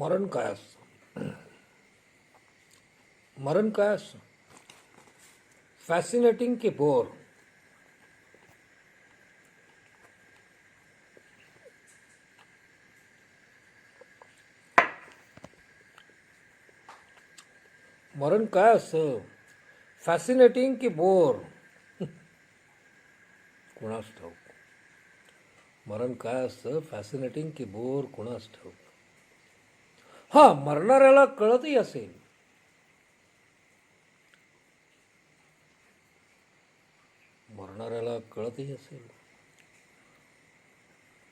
मरण काय असतं? मरण काय असतं? फॅसिनेटिंग की बोर मरण काय असतं? फॅसिनेटिंग की बोर कुणास ठाऊक? मरण काय असतं? फॅसिनेटिंग की बोर कुणास ठाऊक? हा मरणाऱ्याला कळतही असेल. मरणाऱ्याला कळतही असेल.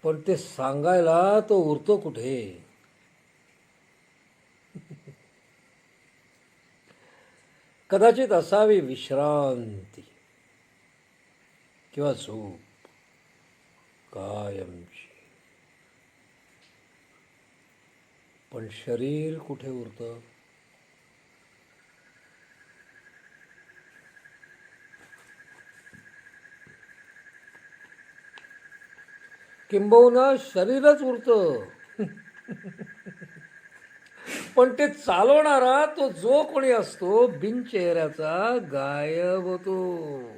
पण ते सांगायला तो उरतो कुठे? कदाचित असावी विश्रांती किंवा झोप कायमची. पण शरीर कुठे उरतं? किंबहुना शरीरच उरतं. पण ते चालवणारा तो जो कोणी असतो बिन चेहऱ्याचा गायब होतो.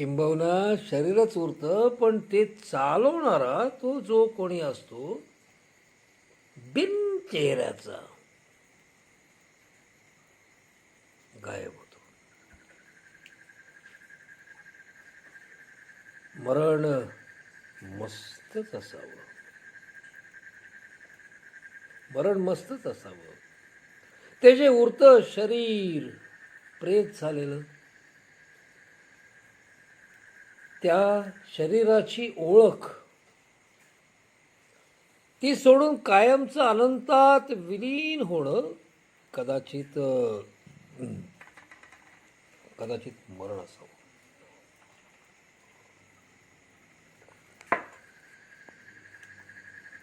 किंबहुना शरीरच उरतं पण ते चालवणारा तो जो कोणी असतो बिन चेहऱ्याचा गायब होतो. मरण मस्तच असावं. मरण मस्तच असावं. ते जे उरतं शरीर प्रेत झालेलं त्या शरीराची ओळख. ती सोडून कायमचं अनंतात विलीन होणं कदाचित कदाचित मरण असावं.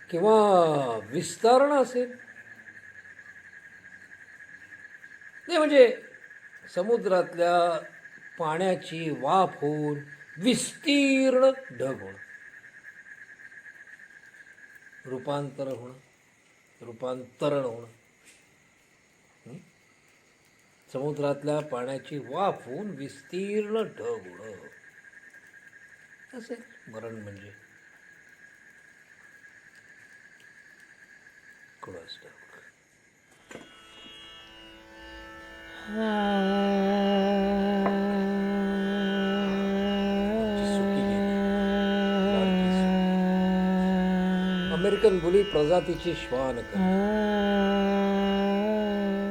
किंवा विस्तारण असेल. नाही म्हणजे समुद्रातल्या पाण्याची वाफ होऊन विस्तीर्ण ढग होणं. रूपांतर होणं रूपांतरण होणं. समुद्रातल्या पाण्याची वाफ होऊन विस्तीर्ण ढग होणं. असेल मरण म्हणजे कुणास ठाऊक अमेरिकन बुली प्रजातीची श्वान कर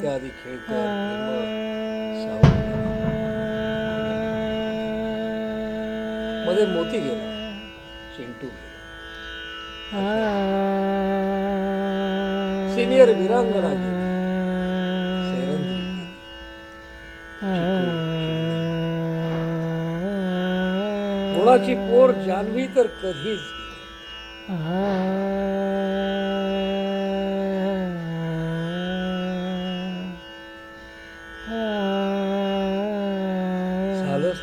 त्याआधी खेळकरमध्ये मोती गेला. चिंटू गेला. सिनियर विरांगणा गेली. सेरंद्री पोर जानवी तर कधीच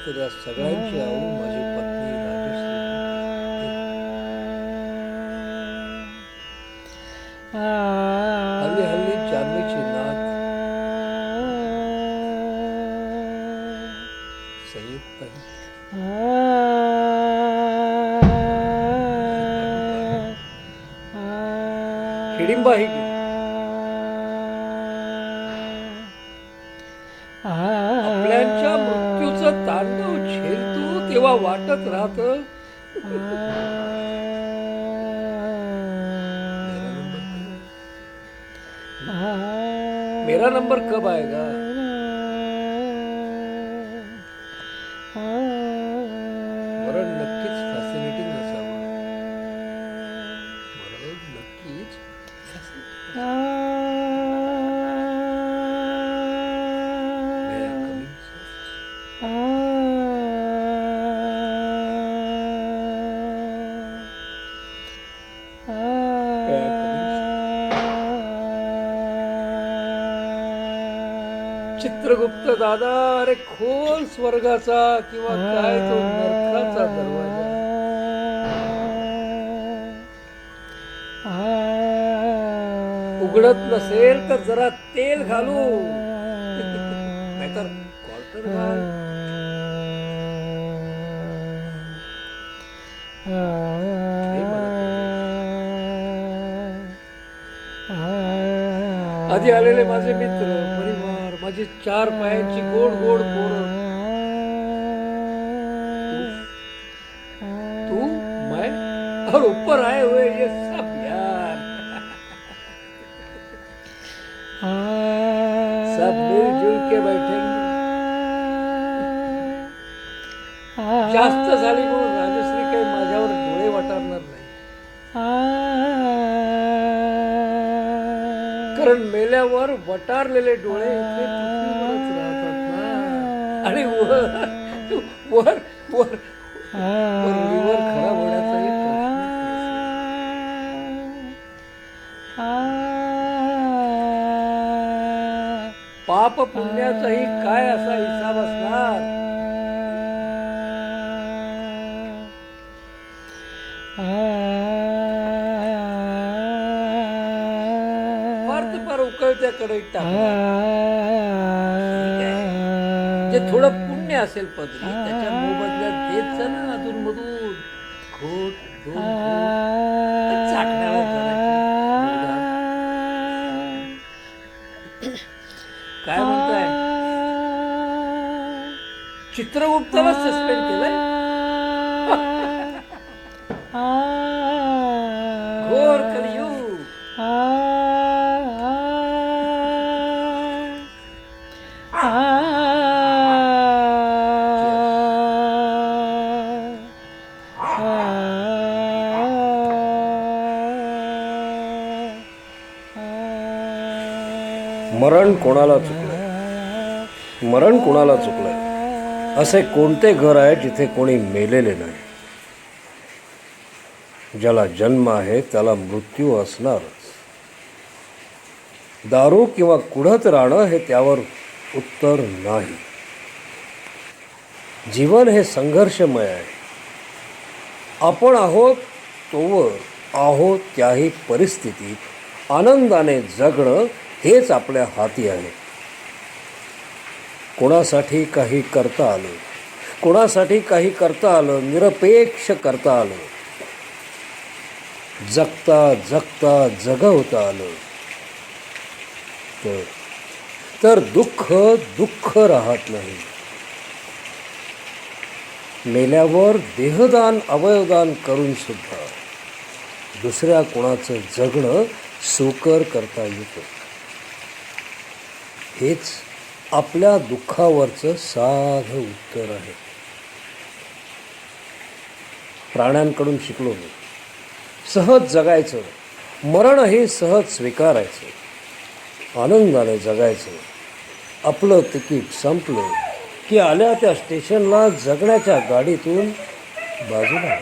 तर या सगळ्यांची आऊ माझी पत्नी राजश्री. हल्ली हल्ली जान्हवीची नात. संयुक्त हिडिंबा ही तेव्हा वाटत राहत. मेरा नंबर कब आएगा? चित्रगुप्त दादा अरे खोल स्वर्गाचा किंवा काय तो नरकाचा दरवाजा. उघडत नसेल तर जरा तेल घालू. नाहीतर क्वार्टर घाल. आधी आलेले माझे मित्र माझी चार पायांची गोड गोड पोर. तू? मैं और ऊपर आए हुए ये सब यार. सब मिलजुल के बैठेंगे. जास्त झाली कारण मेल्यावर वटारलेले डोळे इथे पृथ्वीवरच राहतात ना. आणि वर वर वर वरलीवर खराब होण्याचा प्रश्न पाप पुण्याचाही काय असा हिसाब असणार? तर फार उकळत्या कढईत जे थोडं पुण्य असेल पदरी त्याच्या मोबदल्यात देत जा ना अधून मधून घोट. काय म्हणताय? चित्रगुप्ताला सस्पेंड केलंय? मरण कोणाला चुकलं मरण कोणाला चुकलंय? असे कोणते घर आहे जिथे कोणी मेलेले नाही? ज्याला जन्म आहे त्याला मृत्यू असणारच. दारू किंवा कुढत राहणं हे त्यावर उत्तर नाही. जीवन हे संघर्षमय आहे. आपण आहोत तोवर आहोत त्याही परिस्थितीत. आनंदाने जगणं हेच आपल्या हाती आहे कोणासाठी काही करता आलं कोणासाठी काही करता आलं निरपेक्ष करता आलं जगता जगता जगवता आलं. तर तर दुःख दुःख राहत नाही. मेल्यावर देहदान अवयवदान करून सुद्धा दुसऱ्या कोणाचं जगणं सुकर करता येतं. हेच आपल्या दुःखावरचं साधं उत्तर आहे. प्राण्यांकडून शिकलो मी. सहज जगायचं मरण हे सहज स्वीकारायचं आनंदाने जगायचं. आपलं तिकीट संपलं की आल्या त्या स्टेशनला जगण्याच्या गाडीतून बाजूला